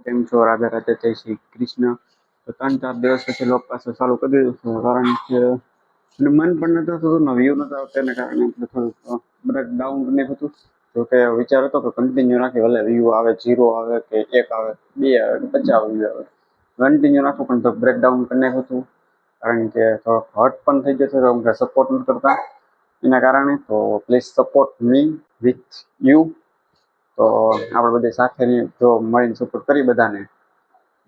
કેમ છો, રાધે રાધે, જય શ્રી કૃષ્ણ. તો ત્રણ ચાર દિવસ પછી લોક પાસે ચાલુ કરી દીધું કારણ કે મને મન પણ નતું થતું ને વ્યૂ નતા એના કારણે થોડુંક બ્રેક ડાઉન ને હતું તો કે વિચાર હતો કે કન્ટિન્યુ રાખી ભલે વ્યૂ આવે જીરો આવે, કે એક આવે, બે આવે, કે પચાસ વ્યૂ આવે. કન્ટિન્યુ રાખું, પણ તો બ્રેક ડાઉન કરી નાખ્યું હતું કારણ કે થોડોક હર્ટ પણ થઈ જશે તો કે સપોર્ટ નથી કરતા. એના કારણે તો please support me with you તો આપણે બધી સાથે જો મળીને સપોર્ટ કરી બધાને,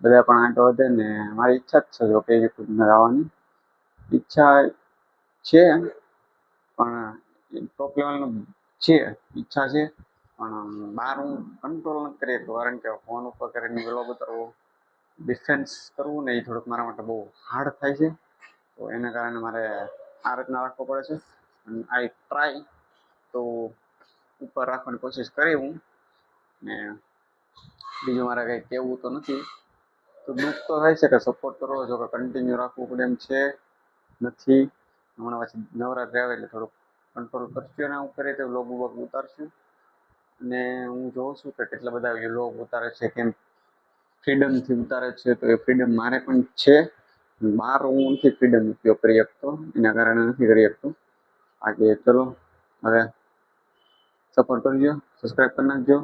બધા પણ આગળ વધે ને મારી ઈચ્છા જ છે જો કે યુટ્યુબમાં આવવાની ઈચ્છા છે, પણ ટોપ લેવલનું છે, ઈચ્છા છે, પણ બહાર હું કંટ્રોલ નથી કરી શકતો કારણ કે ફોન ઉપર કરીને વ્લોગ ઉતરવો ડિફેન્સ કરવું ને એ થોડુંક મારા માટે બહુ હાર્ડ થાય છે. તો એના કારણે મારે આ રીતના રાખવો પડે છે. આઈ ટ્રાય તો ઉપર રાખવાની કોશિશ કરી હું. ને બીજું મારે કંઈ કહેવું તો નથી. તો દુઃખ તો થાય છે કે સપોર્ટ કરવો જો કે કન્ટિન્યુ રાખવું પડે એમ છે નથી. હમણાં પછી નવરાત્રી આવે એટલે થોડુંક કંટ્રોલ કરશું એના ઉપર તો લોગ વ્લોગ ઉતારશું. અને હું જોઉં છું કે કેટલા બધા લોગ ઉતારે છે કેમ ફ્રીડમથી ઉતારે છે તો એ ફ્રીડમ મારે પણ છે. બહાર હું નથી ફ્રીડમ ઉપયોગ કરી શકતો, એના કારણે નથી કરી શકતો. આગે ચલો, હવે સપોર્ટ કરજો સબસ્ક્રાઈબ કરી નાખજો.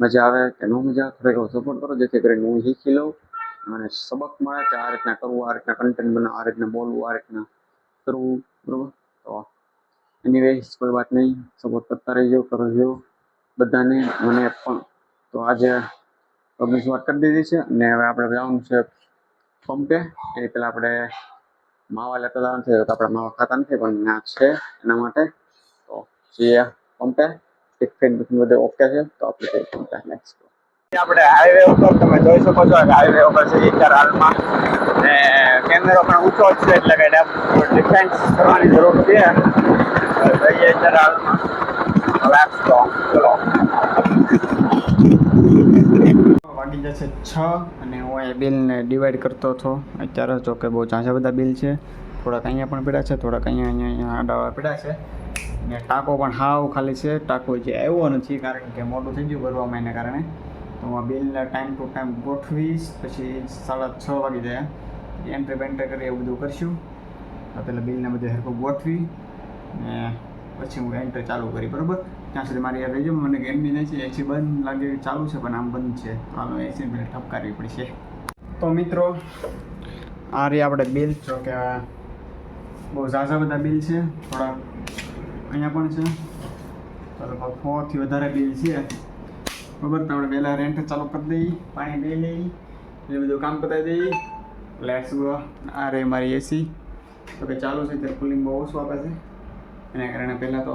મજા આવે કે ન મજા આવે સપોર્ટ કરો, જેથી કરીને હું શીખી લઉં મને સબક મળે કે આ રીતના કરવું, આ રીતના કન્ટેન્ટ બનાવવું આ રીતના બોલવું, આ રીતના કરવું, બરોબર? તો એની વેસ કોઈ વાત નહીં. સપોર્ટ કરતા રહેજો જો બધાને મને પણ. તો આજે પગની શરૂઆત કરી દીધી છે અને હવે આપણે જવાનું છે પંપે એ પહેલાં આપણે માવા લેતા જવાનું છે તો આપણે માવા ખાતા નથી, પણ ત્યાં છે એના માટે. તો જે પંપે ટિફિન બિફિન બધું ઓકે છે તો આપણે નેક્સ્ટ આપણે હાઈવે ઉપર તમે જોઈ શકો છો કે હાઈવે ઉપર છે અત્યારે હાલમાં. ને કેમેરો પણ ઊંચો જ છે એટલે કે ડિફેન્સ કરવાની જરૂર છે. જઈએ અત્યારે હાલમાં. લેટ્સ ગો ચલો. વાગી જશે છ અને હું એ બિલને ડિવાઈડ કરતો હતો. અત્યારે જો કે બહુ ઝાઝા બધા બિલ છે. થોડાક અહીંયા પણ પડ્યા છે, થોડાક અહીંયા અહીંયા અહીંયા આડાવા પડ્યા છે. ને ટાંકો પણ હાવ ખાલી છે, ટાંકો જે આવ્યો નથી, કારણ કે મોટું થઈ ગયું ભરવામાં એને કારણે. તો હું આ ટાઈમ ટુ ટાઈમ ગોઠવીશ, પછી સાડા છ વાગી જાય. એન્ટ્રી બેન્ટ્રી કરી એવું બધું કરશું. પહેલાં બિલને બધું હરખું ગોઠવી ને પછી હું એન્ટ્રી ચાલુ કરી, બરાબર? ત્યાં સુધી મારી યાદ રહી જાય મને ગેમ બી નહીં છે એસી બંધ લાગે ચાલુ છે, પણ આમ બંધ છે. તો આનો એસી પેલા ઠપકારવી પડશે. તો મિત્રો, આ રહી આપણે બિલ જો કે બહુ ઝાઝા બધા બિલ છે. થોડા અહીંયા પણ છે. લગભગ ફોરથી વધારે બિલ છે. બરાબર તો આપણે પહેલાં રેન્ટ ચાલુ કરી દઈએ પાણી લઈ લઈ એ બધું કામ પતાવી દઈએ લેટ્સ ગો આ રહી મારી એસી તો કે ચાલુ છે, ત્યારે કુલિંગ બહુ ઓછું આપે છે. એના કારણે પહેલાં તો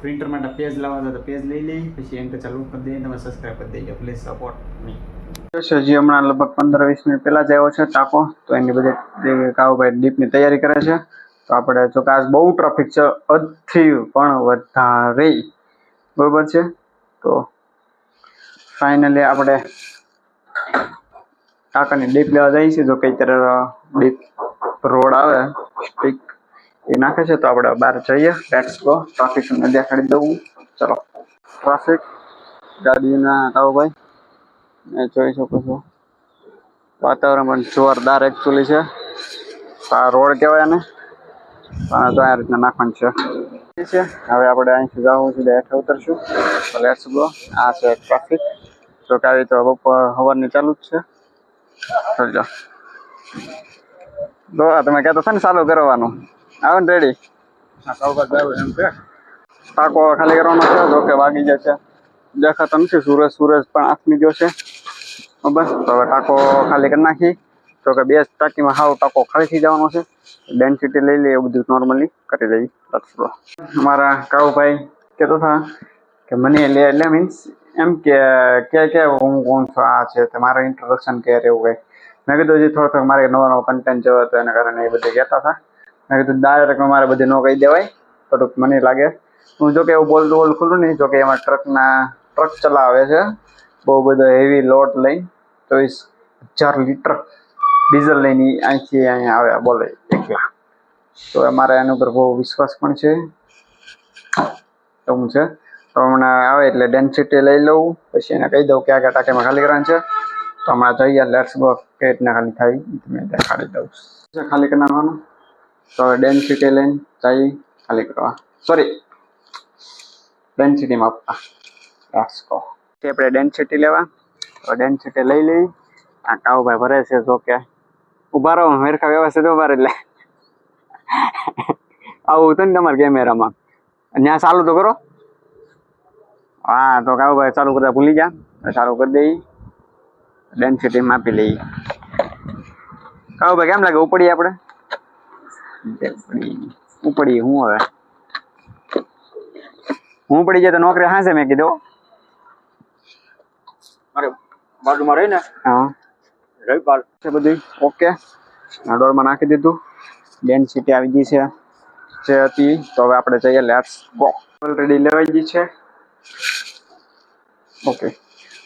પ્રિન્ટર માટે પેજ લાવવા તો પેજ લઈ લઈ, પછી એન્ટર ચાલુ કરી દઈએ તમે સબસ્ક્રાઈબ કરી દેજો. પ્લીઝ સપોર્ટ મી છે હમણાં લગભગ પંદર વીસ મિનિટ પહેલાં જ આવ્યો છે ટાંકો તો એની બધી કાવુભાઈ ડીપની તૈયારી કરે છે. તો આપણે જો કે આજ બહુ ટ્રાફિક છે, અધથી પણ વધારે. બરોબર છે? તો ફાઇનલી આપણે ટાંકાની ડીપ લેવા જઈએ છીએ. જો કે અત્યારે ડીપ રોડ આવે સ્ટીક એ નાખે છે. તો આપણે બહાર જઈએ. લેટ્સ ગો ટ્રાફિક દેખાડી દઉં. ચલો. ટ્રાફિક ગાડીના કાવુભાઈ. એ જોઈ શકો છો. વાતાવરણ પણ જોરદાર એકચ્યુઅલી છે. આ રોડ કહેવાય ને પણ તો આ રીતના નાખવાનું છે. છે. હવે આપણે અહીંથી જવું છે હેઠળ ઉતરશું. તો લેટ્સ ગો આ છે ટ્રાફિક જો કે આવી તો બપોર સવારની ચાલુ જ છે. ચલજો જો. તમે કહેતા હતા ને ચાલુ કરવાનું. આવે ને રેડી. પાકો ખાલી કરવાનો છે જો કે વાગી જશે દેખાતો નથી. સૂરજ સૂરજ પણ આથમી ગયો છે. બસ તો હવે ટાંકો ખાલી કરી નાખી. તો કે બે ટાંકીમાં હાવ ટાંકો ખાલી થઈ જવાનો છે. ડેન્સિટી લઈ લઈએ, એવું બધું નોર્મલી કરી લક્ષો અમારા કાવુભાઈ કહેતો હતા કે મને લે એટલે મીન્સ એમ કે કે કે હું કોણ છું? આ છે તો મારે ઇન્ટ્રોડક્શન કે એવું કંઈ. મેં કીધું હજી થોડો થોડો મારે નવો નવો કન્ટેન્ટ જોયો હતો, એના કારણે એ બધે કહેતા હતા. મેં કીધું ડાયરેક્ટ મારે બધે ન કહી દેવાય. થોડુંક મને લાગે હું જો કે એવું બોલ બોલ ખુલ્લું નહીં જો કે એમાં ટ્રકના ટ્રક ચલાવે છે. બહુ બધો હેવી લોટ લઈ ચોવીસ હજાર લીટર ડીઝલ લઈને અહીંથી અહીંયા આવે બોલે એકલા. તો અમારે એના ઉપર બહુ વિશ્વાસ પણ છે. એવું છે. તો હમણાં આવે એટલે ડેન્સિટી લઈ લઉં, પછી એને કહી દઉં ક્યાં ક્યાં ટાંકીમાં ખાલી કરવાનું છે. તો હમણાં જઈએ લેટ્સ ગો કે રીતના ખાલી થાય તમે દેખાડી દઉં. છે ખાલી કરી નાખવાનું તો ડેન્સિટી લઈને જઈ ખાલી કરવા. સોરી ડેન્સિટી માપવા ગો કે આપણે ડેન્સિટી લેવા. તો ડેન્સિટી લઈ લઈ. આ કાઉભાઈ ભરે છે, જો કે ઊભા રહો, મેરખા વ્યવસ્થિત ઊભા એટલે. આવું હતું ને તમારા કેમેરામાં ત્યાં ચાલુ તો કરો. હા, તો કાઉભાઈ ચાલુ કરતા ભૂલી જા ચાલુ કરી દઈ. ડેન્સિટી માપી લઈ. કાઉભાઈ કેમ લાગે? ઉપડી આપણે? ઉપડી હું હવે? હું પડી જાય તો નોકરી હાસે મેં કીધું. અરે બાજુમાં રહી ને. હા. રવિપાલ. છે બધું? ઓકે. ડોરમાં નાખી દીધું. ડેન્સિટી આવી ગઈ છે. જે હતી. તો હવે આપણે જઈએ. લેટ્સ ગો ઓલરેડી લેવાઈ ગઈ છે. ઓકે.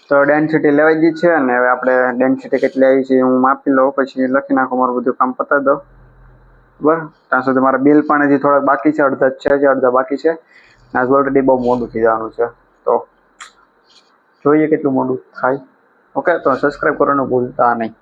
તો ડેન્સિટી લેવાઈ ગઈ છે અને હવે આપણે ડેન્સિટી કેટલી આવી છે હું માપી લઉં. પછી લખી નાખું. મારું બધું કામ પતાવી દઉં. બરાબર? ત્યાં સુધી મારા બિલ પણ હજી થોડાક બાકી છે. અડધા છે. અડધા બાકી છે. આજ ઓલરેડી બહુ મોડું થઈ જવાનું છે. તો જોઈએ કેટલું મોડું થાય. ઓકે તો સબસ્ક્રાઈબ કરવાનું ભૂલતા નહીં.